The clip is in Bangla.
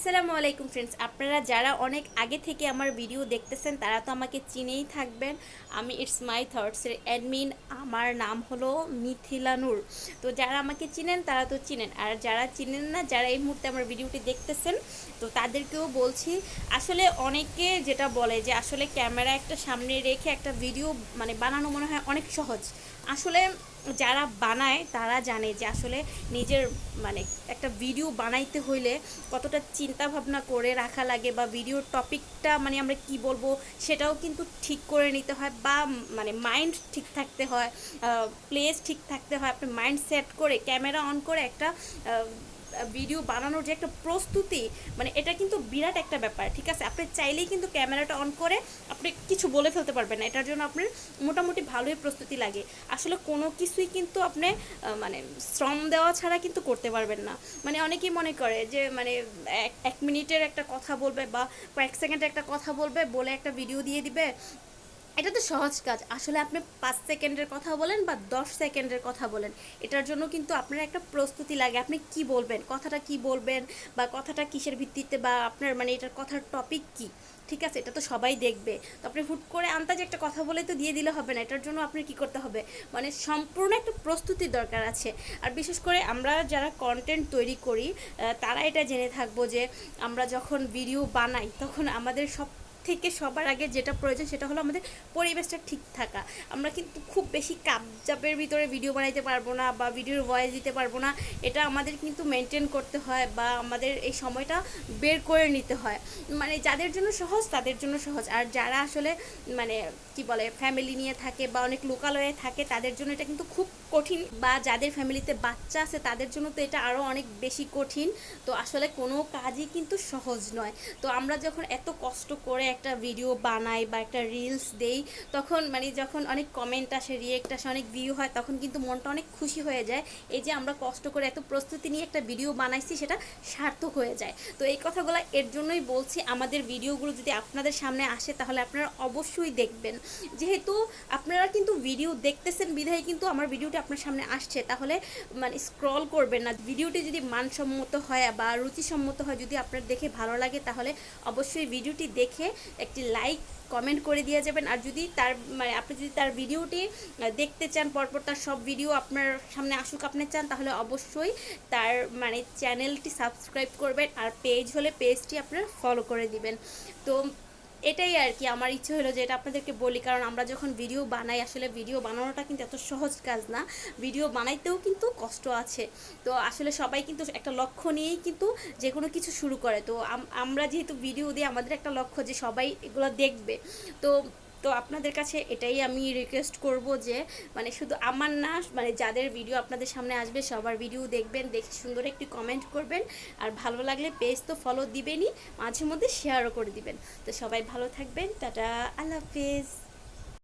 আসসালামু আলাইকুম ফ্রেন্ডস আপনারা যারা অনেক আগে থেকে আমার ভিডিও দেখতেছেন, তারা তো আমাকে চিনেই থাকবেন। আমি ইটস মাই থটসের অ্যাডমিন আমার নাম হলো মিথিলা নূর। তো যারা আমাকে চিনেন, তারা তো চিনেন। আর যারা চিনেন না, যারা এই মুহূর্তে আমার ভিডিওটি দেখতেছেন, তো তাদেরকেও বলছি, আসলে অনেকে যেটা বলে যে, আসলে ক্যামেরা একটা সামনে রেখে একটা ভিডিও মানে বানানো মনে হয় অনেক সহজ। আসলে যারা বানায়, তারা জানে যে আসলে নিজের মানে একটা ভিডিও বানাইতে হইলে কতটা চিন্তা ভাবনা করে রাখা লাগে বা ভিডিওর টপিকটা মানে আমরা কি বলব সেটাও কিন্তু ঠিক করে নিতে হয় বা মানে মাইন্ড ঠিক থাকতে হয় প্লেস ঠিক থাকতে হয়। আপনি মাইন্ড সেট করে ক্যামেরা অন করে একটা ভিডিও বানানোর যে একটা প্রস্তুতি মানে এটা কিন্তু বিরাট একটা ব্যাপার, ঠিক আছে? আপনি চাইলেই কিন্তু ক্যামেরাটা অন করে আপনি কিছু বলে ফেলতে পারবেন না। এটার জন্য আপনার মোটামুটি ভালোই প্রস্তুতি লাগে। আসলে কোনো কিছুই কিন্তু আপনি মানে শ্রম দেওয়া ছাড়া কিন্তু করতে পারবেন না। মানে অনেকেই মনে করে যে মানে এক মিনিটের একটা কথা বলবে বা কয়েক সেকেন্ডের একটা কথা বলবে, বলে একটা ভিডিও দিয়ে দিবে। এটা তো সহজ কাজ। আসলে আপনি পাঁচ সেকেন্ডের কথা বলেন বা দশ সেকেন্ডের কথা বলেন, এটার জন্য কিন্তু আপনার একটা প্রস্তুতি লাগে। আপনি কি বলবেন? কথাটা কি বলবেন? বা কথাটা কিসের ভিত্তিতে? বা আপনার মানে এটার কথার টপিক কি? ঠিক আছে? এটা তো সবাই দেখবে। তো আপনি হুট করে আন্তাজে একটা কথা বলে তো দিয়ে দিলে হবে না। এটার জন্য আপনি কি করতে হবে? মানে সম্পূর্ণ একটা প্রস্তুতির দরকার আছে। আর বিশেষ করে আমরা যারা কন্টেন্ট তৈরি করি তারা এটা জেনে থাকব যে আমরা যখন ভিডিও বানাই, তখন আমাদের সব থেকে সবার আগে যেটা প্রয়োজন সেটা হলো আমাদের পরিবেশটা ঠিক থাকা। আমরা কিন্তু খুব বেশি কাপজাপের ভিতরে ভিডিও বানাইতে পারব না বা ভিডিওর ভয়েস দিতে পারব না। এটা আমাদের কিন্তু মেনটেন করতে হয় বা আমাদের এই সময়টা বের করে নিতে হয়। মানে যাদের জন্য সহজ, তাদের জন্য সহজ। আর যারা আসলে মানে কি বলে ফ্যামিলি নিয়ে থাকে বা অনেক লোকালয়ে থাকে, তাদের জন্য এটা কিন্তু খুব কঠিন। বা যাদের ফ্যামিলিতে বাচ্চা আছে, তাদের জন্য তো এটা আরও অনেক বেশি কঠিন। তো আসলে কোনো কাজই কিন্তু সহজ নয়। তো আমরা যখন এত কষ্ট করে একটা ভিডিও বানাই বা একটা রিলস দেই, তখন মানে যখন অনেক কমেন্ট আসে রিয়েক্ট আসে, অনেক ভিউ হয়, তখন কিন্তু মনটা অনেক খুশি হয়ে যায়। এই যে আমরা কষ্ট করে এত প্রস্তুতি নিয়ে একটা ভিডিও বানাইছি, সেটা সার্থক হয়ে যায়। তো এই কথাগুলো এর জন্যই বলছি, আমাদের ভিডিওগুলো যদি আপনাদের সামনে আসে, তাহলে আপনারা অবশ্যই দেখবেন। যেহেতু আপনারা কিন্তু ভিডিও দেখতেছেন, বিধায় কিন্তু আমার ভিডিওটি আপনার সামনে আসছে। তাহলে মানে স্ক্রল করবেন না। ভিডিওটি যদি মানসম্মত হয় বা রুচিসম্মত হয়, যদি আপনার দেখে ভালো লাগে, তাহলে অবশ্যই ভিডিওটি দেখে একটি লাইক কমেন্ট করে দিয়ে যাবেন। আর যদি তার মানে আপনি যদি তার ভিডিওটি দেখতে চান, পরপর তার সব ভিডিও আপনার সামনে আসুক, আপনি চান, তাহলে অবশ্যই তার মানে চ্যানেলটি সাবস্ক্রাইব করবেন। আর পেজ হলে পেজটি আপনার ফলো করে দিবেন। তো এটাই আর কি আমার ইচ্ছে হলো যে এটা আপনাদেরকে বলি, কারণ আমরা যখন ভিডিও বানাই, আসলে ভিডিও বানানোটা কিন্তু এত সহজ কাজ না। ভিডিও বানাইতেও কিন্তু কষ্ট আছে। তো আসলে সবাই কিন্তু একটা লক্ষ্য নিয়েই কিন্তু যে কোনো কিছু শুরু করে। তো আমরা যেহেতু ভিডিও দিই আমাদের একটা লক্ষ্য যে সবাই এগুলো দেখবে। তো তো আপনাদের কাছে এটাই আমি রিকোয়েস্ট করব যে মানে শুধু আমার না মানে যাদের ভিডিও আপনাদের সামনে আসবে, সবার ভিডিও দেখবেন, দেখে সুন্দর একটি কমেন্ট করবেন, আর ভালো লাগলে পেজ তো ফলো দিবেনই, মাঝে মধ্যে শেয়ারও করে দিবেন। তো সবাই ভালো থাকবেন, টাটা, আল্লাহ হাফিজ।